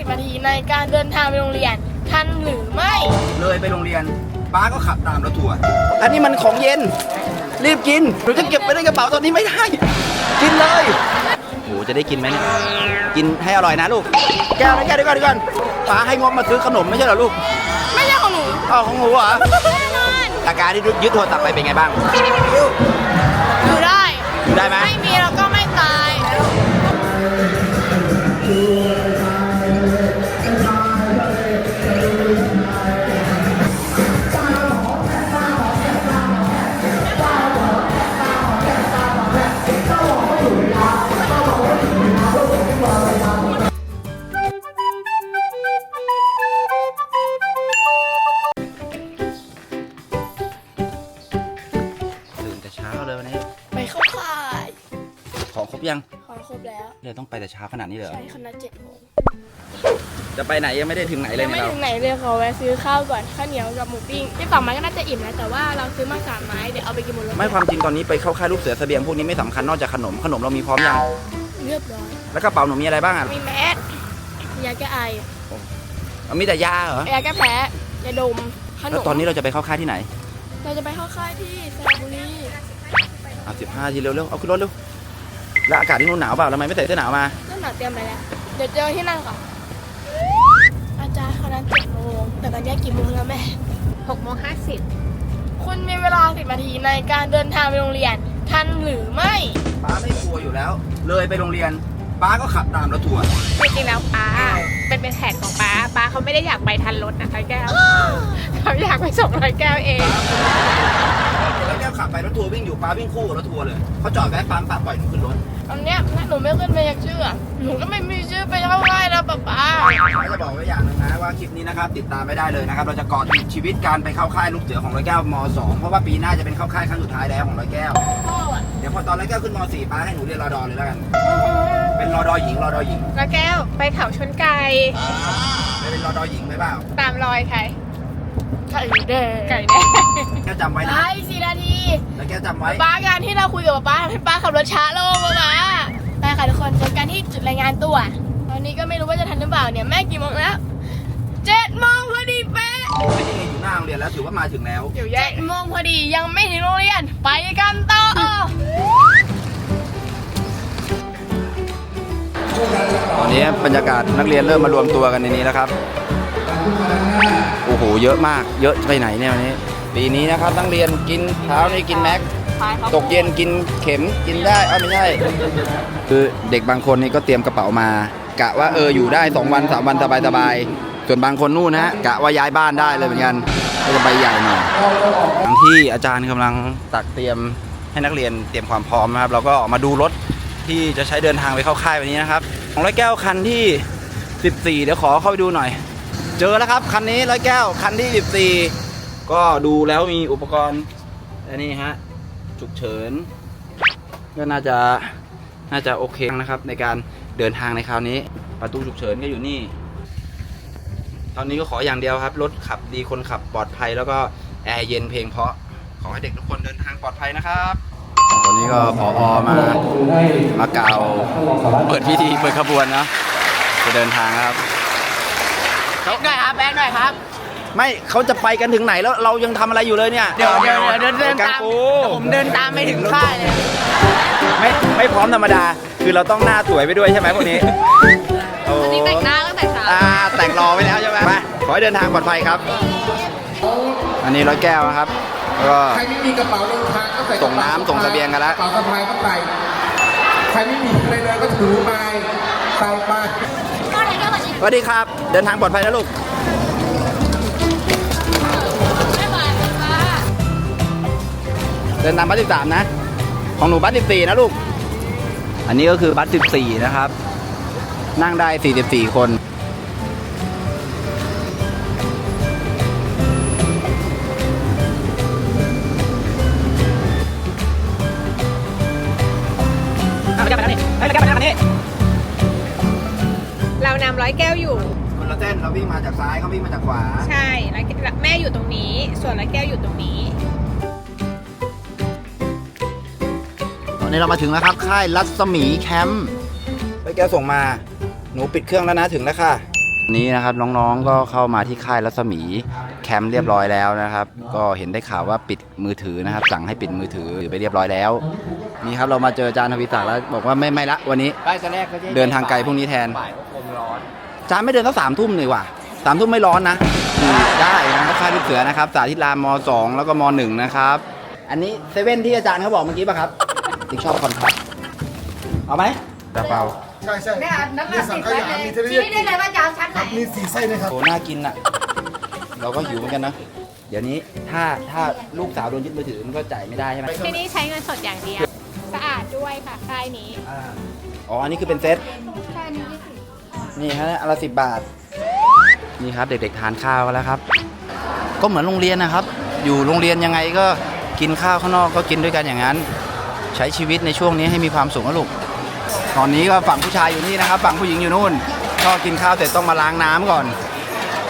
10นาทีในการเดินทางไปโรงเรียน ทันหรือไม่ เลยไปโรงเรียนป้าก็ขับตามรถทัวร์อันนี้มันของเย็น รีบกินหรือจะเก็บไว้ในกระเป๋าตอนนี้ไม่ได้ กินเลยโหจะได้กินไหมเนี่ยกินให้อร่อยนะลูก แก้วนะแก้วเดียวก่อนเดียวก่อนป้าให้งบมาซื้อขนมไม่ใช่เหรอลูกไม่ใช่ของหนูอ้าวของหนูเหรอแน่นอนอาการที่ยึดโทรศัพท์ไปเป็นไงบ้างอยู่ได้อยู่ได้ไหมไม่มีเราก็ไม่ตาย บยังขอครบแล้วเลยต้องไปแต่เช้าขนาดนี้เลยเหรอใช่คณะเจ็ดโมงจะไปไหนยังไม่ได้ถึงไหนเลยยังเนี่ไม่ยเราถึงไหนเลยขอแวะซื้อข้าวก่อนข้าวเหนียวกับหมูปิ้งที่สองไม้ก็น่าจะอิ่มแล้วแต่ว่าเราซื้อมาสามไม้เดี๋ยวเอาไปกินบนรถไม่ความจริงตอนนี้ไปเข้าค่ายลูกเสือเสบียงพวกนี้ไม่สำคัญนอกจากขนมขนมเรามีพร้อมยังเรียบร้อยแล้วกระเป๋าหนูมีอะไรบ้างอะมีแมสยาแก้ไอเอามีแต่ยาเหรอยาแก้แพ้ยาดมขนแล้วมตอนนี้เราจะไปเข้าค่ายที่ไหนเราจะไปเข้าค่ายที่สระบุรีเอาสิบห้าทีเร็วๆเอาขึ้นรถเร็ว แล้วอากาศที่นู่นหนาวเปล่าทำไมไม่ใส่เสื้อหนาวมาเรื่องหนาเตรียมไปแล้ว เดี๋ยวเจอที่นั่นก่อนอาจารย์คณะเจ็ดโมงแต่ตอนนี้กี่โมงแล้วแม่หกโมงห้าสิบคุณมีเวลาสิบนาทีในการเดินทางไปโรงเรียน ทันหรือไม่ป้าไม่กลัวอยู่แล้ว เลยไปโรงเรียนป้าก็ขับตามรถทัวร์จริงๆแล้วป้าเป็นเป็นแผนของป้าป้าเขาไม่ได้อยากไปทันรถนะร้อยแก้วเขาอยากไปส่งร้อยแก้วเองแล้วแก้วขับไปรถทัวร์วิ่งอยู่ป้าวิ่งคู่กับรถทัวร์เลยเขาจอดแวะปั๊มป้าปล่อยหนูขึ้นรถ ตอนเนี้ยถ้าหนูไม่ขึ้นไปยักชื่อหนูก็ไม่มีชื่อไปเข้าค่ายแล้วป๊าป๊าป้าจะบอกไว้อย่างหนึงนะว่าคลิปนี้นะครับติดตามไม่ได้เลยนะครับเราจะเกาะติดชีวิตการไปเข้าค่ายลูกเสือของร้อยแก้วม .2 เพราะว่าปีหน้าจะเป็นเข้าค่ายครั้งสุดท้ายแล้วของร้อยแก้ว พ่ออะเดี๋ยวพอตอนร้อยแก้วขึ้นม .4 ป้าให้หนูเรียนรอดอเลยแล้วกัน เป็นรอดอหญิงรอดอหญิงร้อยแก้วไปเขาชนไก่ไม่เป็นรอดอหญิงไหมเปล่าตามรอยใคร ไข่แดงไก่แดงแก้วจำไว้นะไอ้สี่นาทีแล้วแก้วจำไว้ป๊าการที่เราคุยกับป๊าทำให้ป๊าขับรถช้าลงป๊าไปค่ะทุกคนเจอกันที่จุดรายงานตัว ตอนนี้ก็ไม่รู้ว่าจะทันหรือเปล่าเนี่ยแม่กี่โมงแล้วเจ็ดโมงพอดีเป๊ะไม่ได้อยู่หน้าโรงเรียนแล้วถือว่ามาถึงแล้วอยู่แยเจ็กดโมงพอดียังไม่ถึงโรงเรียน ไปกันต่อตอนนี้บรรยากาศนักเรียนเริ่มมารวมตัวกันในนี้แล้วครับ โอ้โห เยอะมาก เยอะไปไหนเนี่ยวันนี้ ปีนี้นะครับนักเรียนกินเช้านี่กินแม็ก ตกเย็นกินเข็มกินได้เอ้าไม่ใช่ คือเด็กบางคนนี่ก็เตรียมกระเป๋ามากะว่าเอออยู่ได้ 2 วัน3วันสบายสบายๆส่วนบางคนนู่นนะฮะกะว่าย้ายบ้านได้เลยเหมือนกันก็จะใบใหญ่หน่อยทั้งที่อาจารย์กำลังตักเตรียมให้นักเรียนเตรียมความพร้อมนะครับ เราก็ออกมาดูรถที่จะใช้เดินทางไปเข้าค่ายวันนี้นะครับของร้อยแก้วคันที่ 14 เดี๋ยวขอเข้าไปดูหน่อย เจอแล้วครับ คันนี้ร้อยแก้ว คันที่ 14 ก็ดูแล้วมีอุปกรณ์อันนี้ฮะฉุกเฉิน ก็น่าจะน่าจะโอเคนะครับ ในการเดินทางในคราวนี้ ประตูฉุกเฉินก็อยู่นี่ตอนนี้ก็ขออย่างเดียวครับ รถขับดีคนขับปลอดภัยแล้วก็แอร์เย็นเพลงเพราะ ขอให้เด็กทุกคนเดินทางปลอดภัยนะครับตอนนี้ก็พออมามากล่าวเปิดพิธีเปิดขบวนนะจะเดินทางครับแบกหน่อยครับแบก หน่อยครับไม่เขาจะไปกันถึงไหนแล้วเรายังทำอะไรอยู่เลยเนี่ยเดี๋ยวเดี๋ยวเดี๋ยวเดินกัตามปูผมเดินตามไปถึงค่ายเลยไม่ไม่พร้อมธรรมดา คือเราต้องหน้าสวยไปด้วยใช่ไหมพวกนี้โอ้อันนี้แต่งหน้าตั้งแต่เช้าอ่าแต่งรอไว้แล้วใช่ไหมไปขอให้เดินทางปลอดภัยครับ อันนี้ร้อยแก้วนะครับแล้วก็ ใครไม่มีกระเป๋าเดินทางก็ใส่กระส่งน้ำส่งเสบียงกันแล้วกระเป๋าสะพายก็ใส่ใครไม่มีอะไรเลยก็ถือไปใส่ไป สวัสดีครับ เดินทางปลอดภัยนะลูกเดินตามบัส13นะ ของหนูบัส14นะลูก อันนี้ก็คือบัส14นะครับ นั่งได้44คน เรานำร้อยแก้วอยู่ คนละเส้นเราวิ่งมาจากซ้ายเขาวิ่งมาจากขวา ใช่ร้อยแก้วแม่อยู่ตรงนี้ ส่วนร้อยแก้วอยู่ตรงนี้ ตอนนี้เรามาถึงแล้วครับ ค่ายรัศมีแคมป์ไปแกวส่งมา หนูปิดเครื่องแล้วนะถึงแล้วค่ะนี้นะครับน้องๆก็เข้ามาที่ค่ายรัศมีแคมป์เรียบร้อยแล้วนะครับ ก็เห็นได้ข่าวว่าปิดมือถือนะครับ สั่งให้ปิดมือถือไปเรียบร้อยแล้วนี่ครับเรามาเจออาจารย์ทวีศักดิ์แล้วบอกว่าไม่ไม่ละวันนี้ไปตอนแรกก็จะเดินทางไกลพรุ่งนี้แทนบ่ายก็คง ร้อนอาจารย์ไม่เดินตั้งสามทุ่มเลยว่ะสามทุ่มไม่ร้อนนะอืมได้นะครับค่ายลูกเสือนะครับ สาธิตรามมสองแล้วก็มหนึ่งนะครับ อันนี้เซเว่นที่อาจารย์เขาบอกเมื่อกี้ป่ะครับ ติ๊กชอบคอนทัสเอาไหมกระเป๋าใช่ใช่มีสังขยามีเทเลชี้ได้เลยว่าจะเอาชั้นไหน มีสีไส้นะครับ โหน่ากินอะ เราก็หิวเหมือนกันนะ เดี๋ยวนี้ถ้าถ้าลูกสาวโดนยึดมือถือมันก็จ่ายไม่ได้ใช่ไหมที่นี่ใช้เงินสดอย่างเดียว สะอาดด้วยค่ะค่ายนี้ อ๋ออันนี้คือเป็นเซตนี่ ฮะอนละสิบบาท นี่ครับเด็กๆทานข้าวกันแล้วครับ ก็เหมือนโรงเรียนนะครับ อยู่โรงเรียนยังไงก็กินข้าวข้างนอกก็กินด้วยกันอย่างนั้น ใช้ชีวิตในช่วงนี้ให้มีความสุขนะลูกตอนนี้ก็ฝั่งผู้ชายอยู่นี่นะครับ ฝั่งผู้หญิงอยู่นู่นก็กินข้าวเสร็จต้องมาล้างน้ำก่อน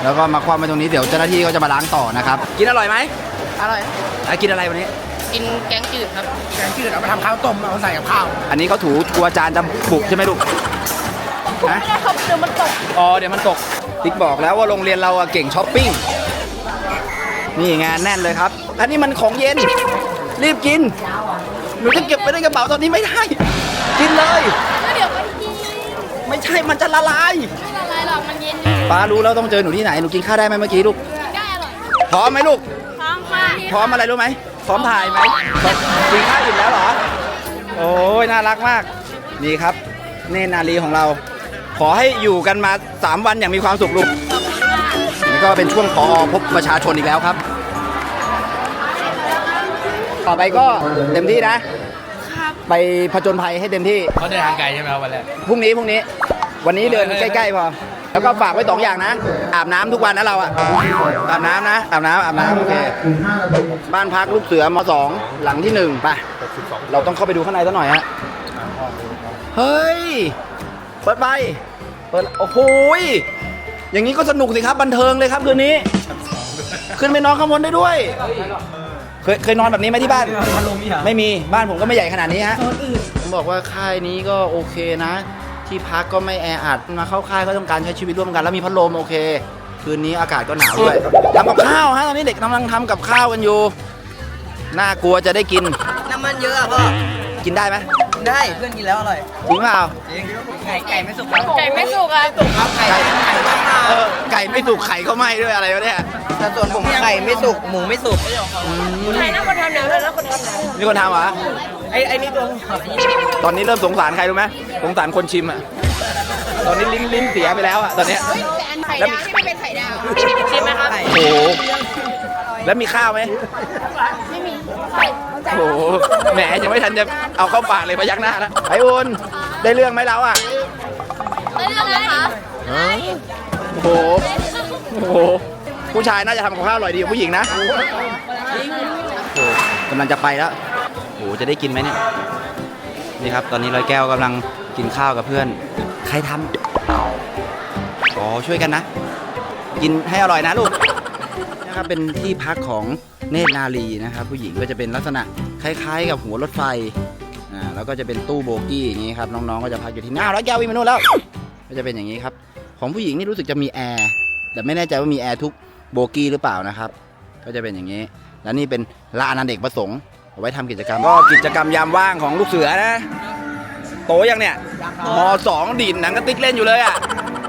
แล้วก็มาคว่ำไว้ตรงนี้เดี๋ยวเจ้าหน้าที่ก็จะมาล้างต่อนะครับ กินอร่อยไหมอร่อยอะกินอะไรวันนี้ กินแกงจืดครับแกงจืดเอาไปทำข้าวต้มเอาใส่กับข้าว อันนี้เขาถูกลัวจานจะบุกใช่ไหมลูกฮะไม่ได้ครับเดี๋ยวมันตก อ๋อ เดี๋ยวมันตก ติ๊กบอกแล้วว่าโรงเรียนเราอะเก่งช้อปปิ้ง นี่งานแน่นเลยครับ อันนี้มันของเย็น รีบกิน หนูจะเก็บไว้ในกระเป๋าตอนนี้ไม่ได้ กินเลย แล้วเดี๋ยวไปกินไม่ใช่ มันจะละลาย ไม่ละลายหรอก มันเย็นอยู่ป้ารู้แล้วต้องเจอหนูที่ไหน หนูกินข้าวได้ไหมเมื่อกี้ลูก ได้อร่อยพร้อมไหมลูก พร้อมค่ะพร้อมอะไรรู้ไหมพร้อมถ่ายไหมกินข้าวอิ่มแล้วเหรอ โอ้ยน่ารักมาก นี่ครับ เนตรนารีของเรา ขอให้อยู่กันมา 3 วันอย่างมีความสุขลูกนี่ก็เป็นช่วงพอพบประชาชนอีกแล้วครับ ต่อไปก็เต็มที่นะ ไปผจญภัยให้เต็มที่ เขาเดินทางไกลใช่ไหมครับวันแรก พรุ่งนี้พรุ่งนี้ วันนี้เดินใกล้ๆพอ แล้วก็ฝากไว้สองอย่างนะ อาบน้ำทุกวันนะเราอะอาบน้ำนะ อาบน้ำอาบน้ำโอเค บ้านพักลูกเสือมสองหลังที่หนึ่งไปเราต้องเข้าไปดูข้างในซะหน่อยฮะ เฮ้ย เปิดไป เปิดโอ้โหยอย่างนี้ก็สนุกสิครับบันเทิงเลยครับคืนนี้ ขึ้นไปนอนข้างบนได้ด้วย เคยเคยนอนแบบนี้ไหมที่บ้านไม่มีบ้านผมก็ไม่ใหญ่ขนาดนี้ฮะผมบอกว่าค่ายนี้ก็โอเคนะ ที่พักก็ไม่แออัดมาเข้าค่ายก็ต้องการใช้ชีวิตร่วมกัน แล้วมีพัดลมโอเค คืนนี้อากาศก็หนาวด้วยทำกับข้าวฮะตอนนี้เด็กกำลังทำกับข้าวกันอยู่น่ากลัวจะได้กิน น้ำมันเยอะอะพ่อ กินได้ไหม ได้ เพื่อนกินแล้วอร่อยจริงเปล่าจริงไก่ไก่ไม่สุกครับไก่ไม่สุกอะครับไก่ไก่ไม่มาเออไก่ไม่สุกไข่ก็ไหม้ด้วยอะไรวะเนี่ยแต่ส่วนผมไก่ไม่สุกหมูไม่สุกใครนะคนทำหนังเลยนะคนทำหนังมีคนทำเหรอไอ้ไอ้นี่ตัวตอนนี้เริ่มสงสารใครรู้ไหมสงสารคนชิมอะตอนนี้ลิ้นลิ้นเสียไปแล้วอะตอนเนี้ยแต่อันไข่ดาวที่ไม่เป็นไข่ดาวใช่ไหมครับโอ้โหแล้วมีข้าวไหมไม่มี โอ้โหแหมยังไม่ทันจะเอาเข้าปากเลยพยักหน้าแล้วไอ้อุ่นได้เรื่องไหมเราอะไม่เรื่องอะไรคะโอ้โหโอ้โหผู้ชายน่าจะทำกับข้าวอร่อยดีกว่าผู้หญิงนะโอ้โหกำลังจะไปแล้วโอ้โหจะได้กินไหมเนี่ยนี่ครับ ตอนนี้ร้อยแก้วกำลังกินข้าวกับเพื่อน ใครทำอ๋อช่วยกันนะ กินให้อร่อยนะลูกนะครับเป็นที่พักของเนตรนารีนะครับ ผู้หญิงก็จะเป็นลักษณะ คล้ายๆ กับหัวรถไฟอ่าแล้วก็จะเป็นตู้โบกี้อย่างนี้ครับน้องๆก็จะพักอยู่ที่หน้าร้อยแก้ววิ่งมานู่นแล้ว ก็จะเป็นอย่างนี้ครับของผู้หญิงนี่รู้สึกจะมีแอร์แต่ไม่แน่ใจว่ามีแอร์ทุกโบกี้หรือเปล่านะครับ ก็จะเป็นอย่างนี้ แล้วนี่เป็นลานอเนกประสงค์เอาไว้ทำกิจกรรมก็กิจกรรมยามว่างของลูกเสือนะ โตยังเนี่ยมสองดีดหนังกระติกเล่นอยู่เลยอะ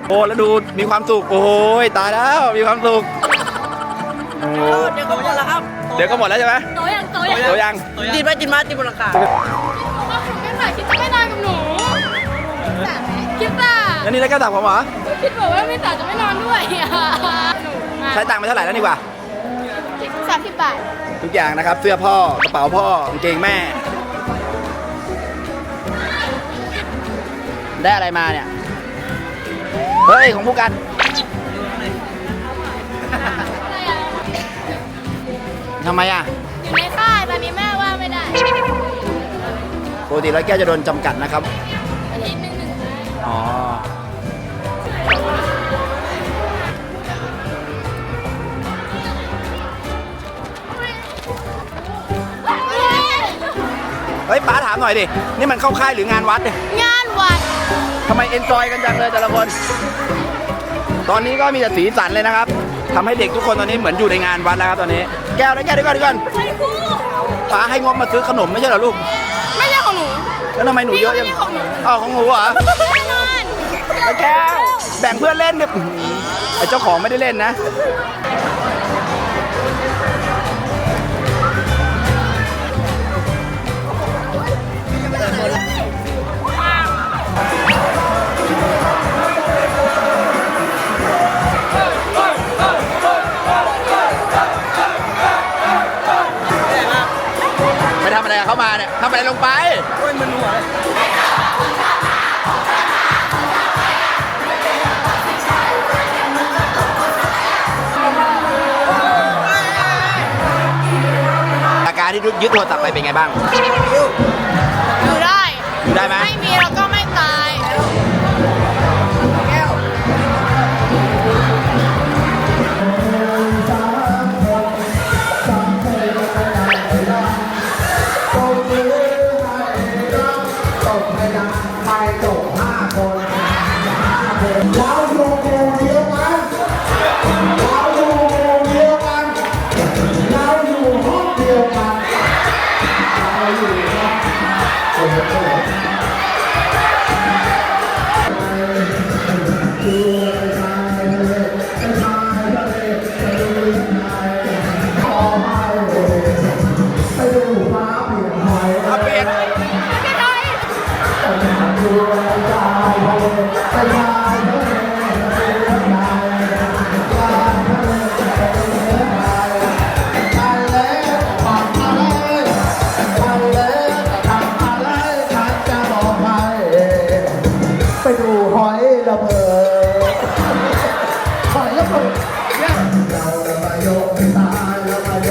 โอ้แล้วดูมีความสุขโอ้ยตายแล้วมีความสุขโอ้โหเดี๋ยวก็หมดแล้วครับเดี๋ยวก็หมดแล้วใช่ไหมโตยังโตยังโตยังกินไปกินมากินบนหลังคาไม่ค่ะคิดจะไม่นอนกับหนูคิดป่ะแล้วนี่แล้วก็ตับผมเหรอคิดบอกว่าไม่ต่าจะไม่นอนด้วยอะหนูใช้ตังค์ไปเท่าไหร่แล้วดีกว่าสามสิบบาททุกอย่างนะครับ เสื้อพ่อกระเป๋าพ่อกางเกงแม่ ได้อะไรมาเนี่ย เฮ้ย ของผู้กันทำไมอะ อยู่ในค่ายตอนนี้แม่ว่าไม่ได้ปกติร้อยแก้วจะโดนจำกัดนะครับ อาทิตย์หนึ่งหนึ่งครั้งอ๋อ เฮ้ยป้าถามหน่อยดิ นี่มันเข้าค่ายหรืองานวัดเนี่ยงานวัดทำไมเอนจอยกันจังเลยแต่ละคนโตตอนนี้ก็มีแต่สีสันเลยนะครับทำให้เด็กทุกคนตอนนี้เหมือนอยู่ในงานวัดแล้วครับตอนนี้แก้วนะแก้วเดี๋ยวก่อนเดี๋ยวก่อนป้าให้งบมาซื้อขนมไม่ใช่เหรอลูก ไม่ใช่ของหนู แล้วทำไมหนูเยอะยังนี่ของหนูอ๋อของหนูเหรอแน่นอนไอ้แก้ว แบ่งเพื่อนเล่นเนี่ยอื้อหือไอ้เจ้าของไม่ได้เล่นนะ ที่ยึดโทรศัพท์ไปเป็นไงบ้างอยู่ได้อยู่ได้ไหมไม่มีเราก็ไม่ตายตกไปดังไปตกห้าคนเราอยู่ เรามายกตาเราแล้วมาย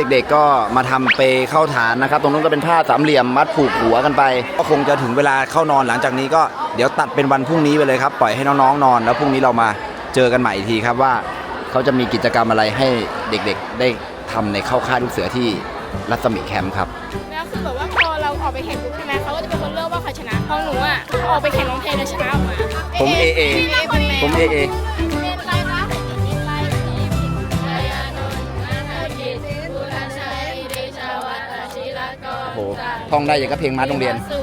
เด็กๆก็มาทำเปเข้าฐานนะครับ ตรงนู้นก็เป็นผ้าสามเหลี่ยมมัดผูกหัวกันไป ก็คงจะถึงเวลาเข้านอนหลังจากนี้ก็เดี๋ยวตัดเป็นวันพรุ่งนี้ไปเลยครับ ปล่อยให้น้องๆนอน แล้วพรุ่งนี้เรามาเจอกันใหม่อีกทีครับว่าเขาจะมีกิจกรรมอะไรให้เด็กๆ ได้ทำในเข้าค่ายลูกเสือที่รัศมีแคมป์ครับแล้วคือแบบว่าพอเราออกไปแข่งปุ๊บใช่ไหมเขาก็จะเป็นคนเลือกว่าใครชนะเพราะหนูอะออกไปแข่งร้องเพลงแล้วชนะออกมาผม AA ผมเอเอเป็นอะไท่องได้อย่างกับเพลงมาโรงเรียนสุ